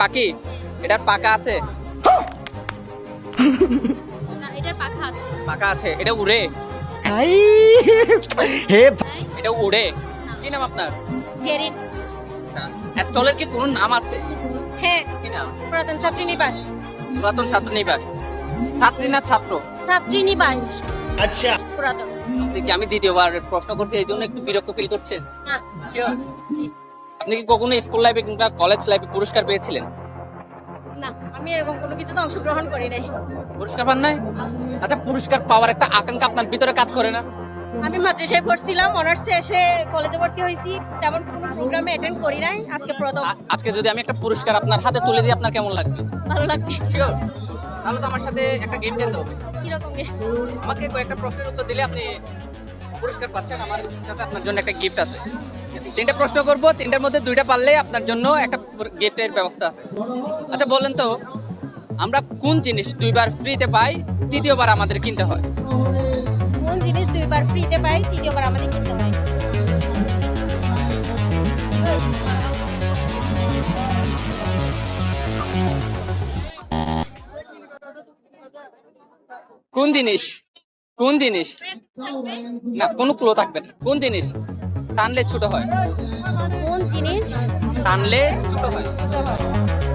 পাখি? এটার পাকা আছে। না এটার পাখা আছে। পাকা আছে এটা উড়ে। আই হে এটা উড়ে। কি নাম আপনার? জেরিন। কি কোনো নাম আছে? হ্যাঁ কি নাম? পুরাতন ছাত্রী নিবাস। পুরাতন ছাত্র নিবাস। ছাত্রী না ছাত্র? ছাত্রী নিবাস। আচ্ছা। পুরাতন। আমি দ্বিতীয়বার প্রশ্ন করছি এই জন্য একটু বিরক্ত ফিল করছেন? না। জি। আপনি কি কখনো স্কুল লাইফে কিংবা কলেজ লাইফে পুরস্কার পেয়েছিলেন? না আমি এরকম কোনো কিছুতে অংশগ্রহণ করি নাই। পুরস্কার পান নাই? আচ্ছা পুরস্কার পাওয়ার একটা আকাঙ্ক্ষা আপনার ভিতরে কাজ করে না? আমি মাদ্রাসায় পড়ছিলাম অনার্সে এসে কলেজে ভর্তি হয়েছি। তেমন কোনো প্রোগ্রামে অ্যাটেন্ড করি নাই আজকে প্রথম। আজকে যদি আমি একটা পুরস্কার আপনার হাতে তুলে দিই আপনার কেমন লাগবে? ভালো লাগবে। শিওর তাহলে তো আমার সাথে একটা গেম খেলতে হবে। কীরকম গে আমাকে কয়েকটা প্রশ্নের উত্তর দিলে আপনি পুরস্কার পাচ্ছেন আমার সাথে আপনার জন্য একটা গিফট আছে। তিনটা প্রশ্ন করব তিনটার মধ্যে দুইটা পারলে আপনার জন্য একটা গিফটের ব্যবস্থা আছে। আচ্ছা বলেন তো আমরা কোন জিনিস দুইবার ফ্রিতে পাই তৃতীয়বার আমাদের কিনতে হয়? কোন জিনিস দুইবার ফ্রিতে পাই তৃতীয়বার আমাদের কিনতে হয়? কোন জিনিস কোন জিনিস? না কোনো ক্লো থাকবে না। কোন জিনিস টানলে ছোট হয়? কোন জিনিস? টানলে ছোট হয়।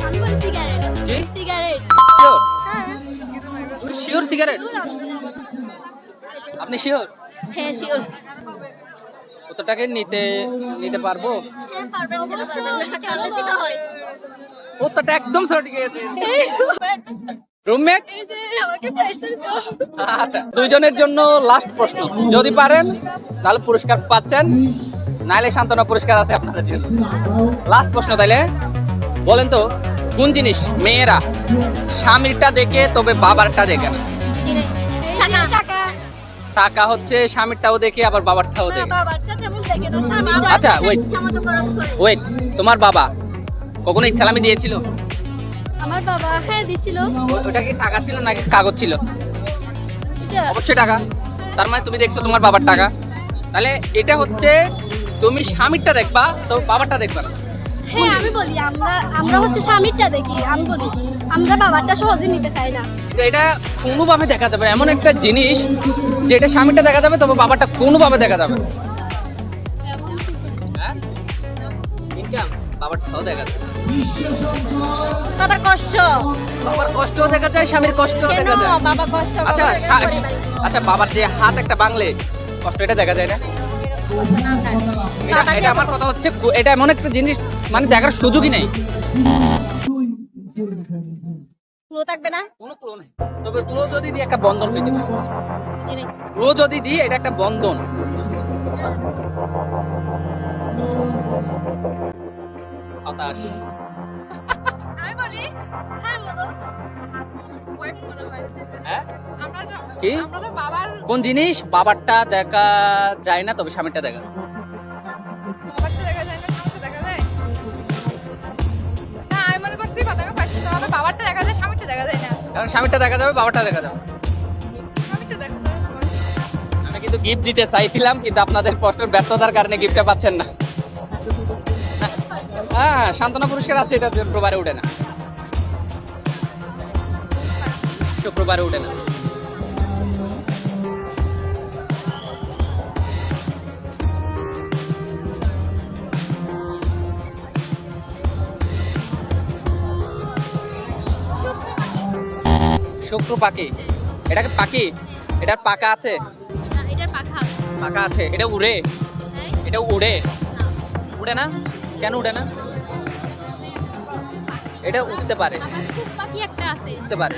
আমি বলি সিগারেট জি সিগারেট শিওর শিওর সিগারেট আপনি শিওর হ্যাঁ শিওর কতটাকে নিতে নিতে পারব? হ্যাঁ কতটা একদম সঠিক রুমমেট আচ্ছা দুইজনের জন্য লাস্ট প্রশ্ন। যদি পারেন তাহলে পুরস্কার পাচ্ছেন নাইলে সান্ত্বনা পুরস্কার আছে আপনাদের জন্য। লাস্ট প্রশ্ন তাইলে। বলেন তো কোন জিনিস মেয়েরা স্বামীরটা দেখে তবে বাবারটা দেখে? না টাকা। হচ্ছে স্বামীরটাও দেখে আবার বাবারটাও দেখে। স্বামী আচ্ছা, করে। ওয়েট তোমার বাবা কখনো ইসলামি দিয়েছিল? আমার বাবা হ্যাঁ দিছিল। ওটা কি টাকা ছিল নাকি কাগজ ছিল? অবশ্যই টাকা। তার মানে তুমি দেখছ তোমার বাবার টাকা। তাহলে এটা হচ্ছে তুমি স্বামীরটা দেখবা তো বাবারটা দেখবা না। হ্যাঁ আমি বলি আমরা আমরা হচ্ছে স্বামীরটা দেখি আমি বলি। আমরা বাবারটা সহজে নিতে চাই না। এটা কোনোভাবে দেখা যাবে এমন একটা জিনিস যেটা স্বামীরটা দেখা যাবে তবে বাবারটা কোনোভাবে দেখা যাবে না। হ্যাঁ ইনকাম দেখা যাবে বাবার কষ্ট। বাবার কষ্টও দেখা যায় স্বামীর কষ্টও কেন? দেখা যায়। বাবা কষ্ট আচ্ছা। আচ্ছা বাবার যে হাত একটা বাংলে কষ্ট এটা দেখা যায় না? এটা আমার কথা হচ্ছে এটা এমন একটা জিনিস মানে দেখার সুযোগই নেই। ক্লো থাকবে না? কোনো ক্লো নেই। তবে ক্লো যদি দিয়ে একটা বন্ধন পেতে পারে। ক্লো যদি দিয়ে এটা একটা বন্ধন। হতাশ আমি বলি। হ্যাঁ। হয়? কি? কোন জিনিস? বাবারটা দেখা যায় না তবে স্বামীরটা দেখা বাবারটা দেখা যায় স্বামীরটা যায়? না কারণ স্বামীরটা যাবে বাবারটা দেখা যাবে। আমি কিন্তু গিফট দিতে চাইছিলাম কিন্তু আপনাদের প্রশ্নের ব্যস্ততার কারণে গিফটটা পাচ্ছেন না। হ্যাঁ সান্ত্বনা পুরস্কার আছে এটা শুক্রবারে উঠে না। শুক্রবারে উঠে না। শুক্র পাখি। এটাকে পাখি? এটার পাকা আছে? এটার পাখা পাকা আছে এটা উড়ে। হ্যাঁ। এটা উড়ে। উড়ে না? কেন উঠে না? এটা উঠতে পারে। উঠতে পারে।